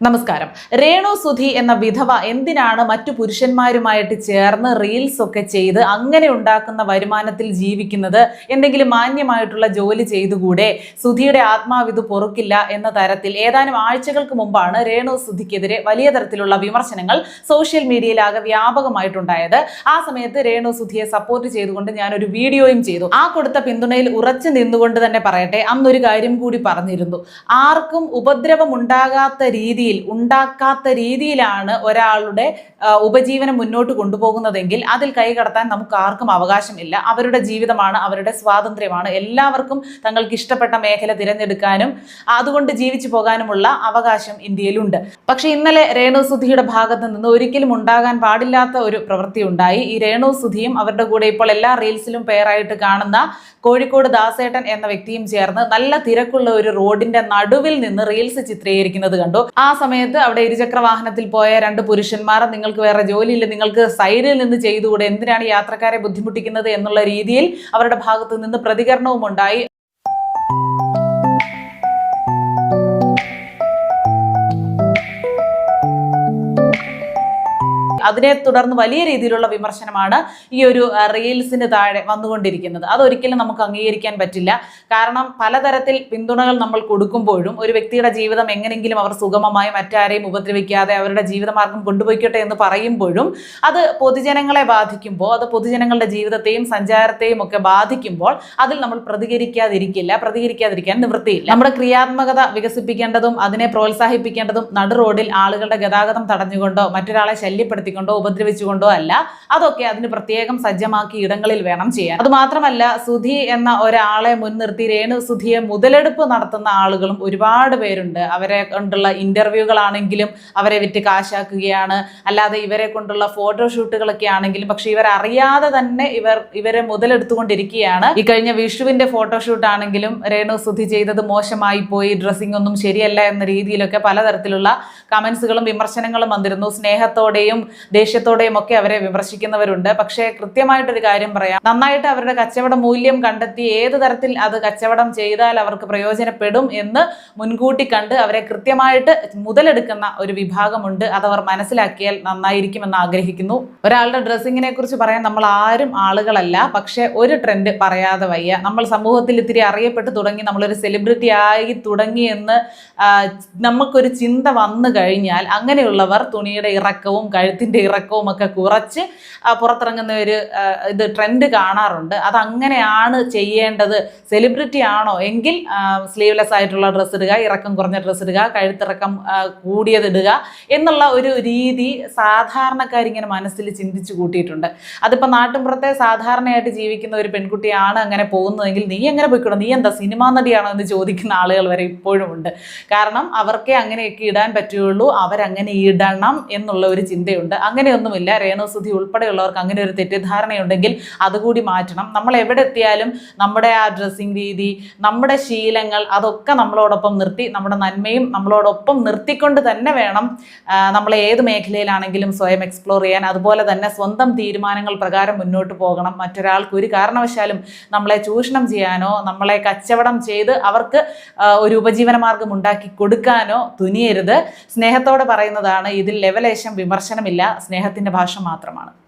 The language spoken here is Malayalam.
നമസ്കാരം. രേണു സുധി എന്ന വിധവ എന്തിനാണ് മറ്റു പുരുഷന്മാരുമായിട്ട് ചേർന്ന് റീൽസ് ഒക്കെ ചെയ്ത് അങ്ങനെ ഉണ്ടാക്കുന്ന വരുമാനത്തിൽ ജീവിക്കുന്നത്? എന്തെങ്കിലും മാന്യമായിട്ടുള്ള ജോലി ചെയ്തുകൂടെ? സുധിയുടെ ആത്മാവിത് പൊറുക്കില്ല എന്ന തരത്തിൽ ഏതാനും ആഴ്ചകൾക്ക് മുമ്പാണ് രേണു സുധിക്കെതിരെ വലിയ തരത്തിലുള്ള വിമർശനങ്ങൾ സോഷ്യൽ മീഡിയയിലാകെ വ്യാപകമായിട്ടുണ്ടായത്. ആ സമയത്ത് രേണു സുധിയെ സപ്പോർട്ട് ചെയ്തുകൊണ്ട് ഞാനൊരു വീഡിയോയും ചെയ്തു. ആ കൊടുത്ത പിന്തുണയിൽ ഉറച്ചു നിന്നുകൊണ്ട് തന്നെ പറയട്ടെ അന്നൊരു കാര്യം കൂടി പറഞ്ഞിരുന്നു. ആർക്കും ഉപദ്രവം ഉണ്ടാകാത്ത രീതിയിൽ ഉണ്ടാക്കാത്ത രീതിയിലാണ് ഒരാളുടെ ഉപജീവനം മുന്നോട്ട് കൊണ്ടുപോകുന്നതെങ്കിൽ അതിൽ കൈകടത്താൻ നമുക്ക് ആർക്കും അവകാശമില്ല. അവരുടെ ജീവിതമാണ് അവരുടെ സ്വാതന്ത്ര്യമാണ്. എല്ലാവർക്കും തങ്ങൾക്ക് ഇഷ്ടപ്പെട്ട മേഖല തിരഞ്ഞെടുക്കാനും അതുകൊണ്ട് ജീവിച്ചു പോകാനുമുള്ള അവകാശം ഇന്ത്യയിലുണ്ട്. പക്ഷെ ഇന്നലെ രേണു സുധിയുടെ ഭാഗത്ത് നിന്ന് ഒരിക്കലും ഉണ്ടാകാൻ പാടില്ലാത്ത ഒരു പ്രവൃത്തി ഉണ്ടായി. ഈ രേണു സുധിയും അവരുടെ കൂടെ ഇപ്പോൾ എല്ലാ റീൽസിലും പേരായിട്ട് കാണുന്ന കോഴിക്കോട് ദാസേട്ടൻ എന്ന വ്യക്തിയും ചേർന്ന് നല്ല തിരക്കുള്ള ഒരു റോഡിന്റെ നടുവിൽ നിന്ന് റീൽസ് ചിത്രീകരിക്കുന്നത് കണ്ടു. ആ സമയത്ത് അവിടെ ഇരുചക്ര വാഹനത്തിൽ പോയ രണ്ട് പുരുഷന്മാർ നിങ്ങൾക്ക് വേറെ ജോലിയില്ല നിങ്ങൾക്ക് സൈഡിൽ നിന്ന് ചെയ്തുകൂടെ എന്തിനാണ് യാത്രക്കാരെ ബുദ്ധിമുട്ടിക്കുന്നത് എന്നുള്ള രീതിയിൽ അവരുടെ ഭാഗത്തു നിന്ന് പ്രതികരണവും ഉണ്ടായി അതിനെ തുടർന്ന് വലിയ രീതിയിലുള്ള വിമർശനമാണ് ഈ ഒരു റീൽസിന് താഴെ വന്നുകൊണ്ടിരിക്കുന്നത്. അതൊരിക്കലും നമുക്ക് അംഗീകരിക്കാൻ പറ്റില്ല. കാരണം പലതരത്തിൽ പിന്തുണകൾ നമ്മൾ കൊടുക്കുമ്പോഴും ഒരു വ്യക്തിയുടെ ജീവിതം എങ്ങനെങ്കിലും അവർ സുഗമമായി മറ്റാരെയും ഉപദ്രവിക്കാതെ അവരുടെ ജീവിതമാർഗം കൊണ്ടുപോയിക്കട്ടെ എന്ന് പറയുമ്പോഴും അത് പൊതുജനങ്ങളെ ബാധിക്കുമ്പോൾ അത് പൊതുജനങ്ങളുടെ ജീവിതത്തെയും സഞ്ചാരത്തെയും ഒക്കെ ബാധിക്കുമ്പോൾ അതിൽ നമ്മൾ പ്രതികരിക്കാതിരിക്കില്ല പ്രതികരിക്കാതിരിക്കാൻ നിവൃത്തിയില്ല. നമ്മുടെ ക്രിയാത്മകത വികസിപ്പിക്കേണ്ടതും അതിനെ പ്രോത്സാഹിപ്പിക്കേണ്ടതും നടു റോഡിൽ ആളുകളുടെ ഗതാഗതം തടഞ്ഞുകൊണ്ടോ മറ്റൊരാളെ ശല്യപ്പെടുത്തിക്കൊണ്ടോ ഉപദ്രവിച്ചുകൊണ്ടോ അല്ല അതൊക്കെ അതിന് പ്രത്യേകം സജ്ജമാക്കി ഇടങ്ങളിൽ വേണം ചെയ്യാൻ. അത് മാത്രമല്ല സുധി എന്ന ഒരാളെ മുൻനിർത്തി രേണു സുധിയെ മുതലെടുപ്പ് നടത്തുന്ന ആളുകളും ഒരുപാട് പേരുണ്ട്. അവരെ കൊണ്ടുള്ള ഇന്റർവ്യൂകളാണെങ്കിലും അവരെ വിറ്റ് കാശാക്കുകയാണ്. അല്ലാതെ ഇവരെ കൊണ്ടുള്ള ഫോട്ടോഷൂട്ടുകളൊക്കെ ആണെങ്കിലും പക്ഷെ ഇവരറിയാതെ തന്നെ ഇവർ ഇവരെ മുതലെടുത്തുകൊണ്ടിരിക്കുകയാണ്. ഈ കഴിഞ്ഞ വിഷുവിന്റെ ഫോട്ടോഷൂട്ട് ആണെങ്കിലും രേണു സുധി ചെയ്തത് മോശമായി പോയി. ഡ്രസ്സിംഗ് ഒന്നും ശരിയല്ല എന്ന രീതിയിലൊക്കെ പലതരത്തിലുള്ള കമന്റ്സുകളും വിമർശനങ്ങളും വന്നിരുന്നു. സ്നേഹത്തോടെയും ദേഷ്യത്തോടെയും ഒക്കെ അവരെ വിമർശിക്കുന്നവരുണ്ട്. പക്ഷേ കൃത്യമായിട്ടൊരു കാര്യം പറയാം. നന്നായിട്ട് അവരുടെ കച്ചവട മൂല്യം കണ്ടെത്തി ഏത് തരത്തിൽ അത് കച്ചവടം ചെയ്താൽ അവർക്ക് പ്രയോജനപ്പെടും എന്ന് മുൻകൂട്ടി കണ്ട് അവരെ കൃത്യമായിട്ട് മുതലെടുക്കുന്ന ഒരു വിഭാഗമുണ്ട്. അതവർ മനസ്സിലാക്കിയാൽ നന്നായിരിക്കുമെന്ന് ആഗ്രഹിക്കുന്നു. ഒരാളുടെ ഡ്രസ്സിങ്ങിനെ കുറിച്ച് പറയാൻ നമ്മൾ ആരും ആളുകളല്ല. പക്ഷേ ഒരു ട്രെൻഡ് പറയാതെ വയ്യ. നമ്മൾ സമൂഹത്തിൽ ഇത്തിരി അറിയപ്പെട്ട് തുടങ്ങി നമ്മളൊരു സെലിബ്രിറ്റി ആയി തുടങ്ങി എന്ന് നമുക്കൊരു ചിന്ത വന്നു കഴിഞ്ഞാൽ അങ്ങനെയുള്ളവർ തുണിയുടെ ഇറക്കവും കഴുത്തിന്റെ ഇറക്കവും ഒക്കെ കുറച്ച് പുറത്തിറങ്ങുന്ന ഒരു ഇത് ട്രെൻഡ് കാണാറുണ്ട്. അത് അങ്ങനെയാണ് ചെയ്യേണ്ടത്? സെലിബ്രിറ്റി ആണോ? എങ്കിൽ സ്ലീവ്ലെസ് ആയിട്ടുള്ള ഡ്രസ്സ് ഇടുക ഇറക്കം കുറഞ്ഞ ഡ്രസ്സ് ഇടുക കഴുത്തിറക്കം കൂടിയതിടുക എന്നുള്ള ഒരു രീതി സാധാരണക്കാരിങ്ങനെ മനസ്സിൽ ചിന്തിച്ചു കൂട്ടിയിട്ടുണ്ട്. അതിപ്പോൾ നാട്ടിൻപുറത്തെ സാധാരണയായിട്ട് ജീവിക്കുന്ന ഒരു പെൺകുട്ടിയാണ് അങ്ങനെ പോകുന്നതെങ്കിൽ നീ എങ്ങനെ പോയിക്കൂടാ നീ എന്താ സിനിമാ നടിയാണോ എന്ന് ചോദിക്കുന്ന ആളുകൾ വരെ ഇപ്പോഴും ഉണ്ട്. കാരണം അവർക്കേ അങ്ങനെയൊക്കെ ഇടാൻ പറ്റുകയുള്ളൂ അവരങ്ങനെ ഇടണം എന്നുള്ള ഒരു ചിന്തയുണ്ട്. അങ്ങനെയൊന്നുമില്ല. രേണുസുധി ഉൾപ്പെടെയുള്ളവർക്ക് അങ്ങനെ ഒരു തെറ്റിദ്ധാരണയുണ്ടെങ്കിൽ അതുകൂടി മാറ്റണം. നമ്മൾ എവിടെ എത്തിയാലും നമ്മുടെ ആ ഡ്രസ്സിങ് രീതി നമ്മുടെ ശീലങ്ങൾ അതൊക്കെ നമ്മളോടൊപ്പം നിർത്തി നമ്മുടെ നന്മയും നമ്മളോടൊപ്പം നിർത്തിക്കൊണ്ട് തന്നെ വേണം നമ്മൾ ഏത് മേഖലയിലാണെങ്കിലും സ്വയം എക്സ്പ്ലോർ ചെയ്യാൻ. അതുപോലെ തന്നെ സ്വന്തം തീരുമാനങ്ങൾ പ്രകാരം മുന്നോട്ട് പോകണം. മറ്റൊരാൾക്ക് ഒരു കാരണവശാലും നമ്മളെ ചൂഷണം ചെയ്യാനോ നമ്മളെ കച്ചവടം ചെയ്ത് അവർക്ക് ഒരു ഉപജീവന മാർഗം ഉണ്ടാക്കി കൊടുക്കാനോ തുനിയരുത്. സ്നേഹത്തോടെ പറയുന്നതാണ് ഇതിൽ ലെവലേശം വിമർശനമില്ല. സ്നേഹത്തിന്റെ ഭാഷ മാത്രമാണ്.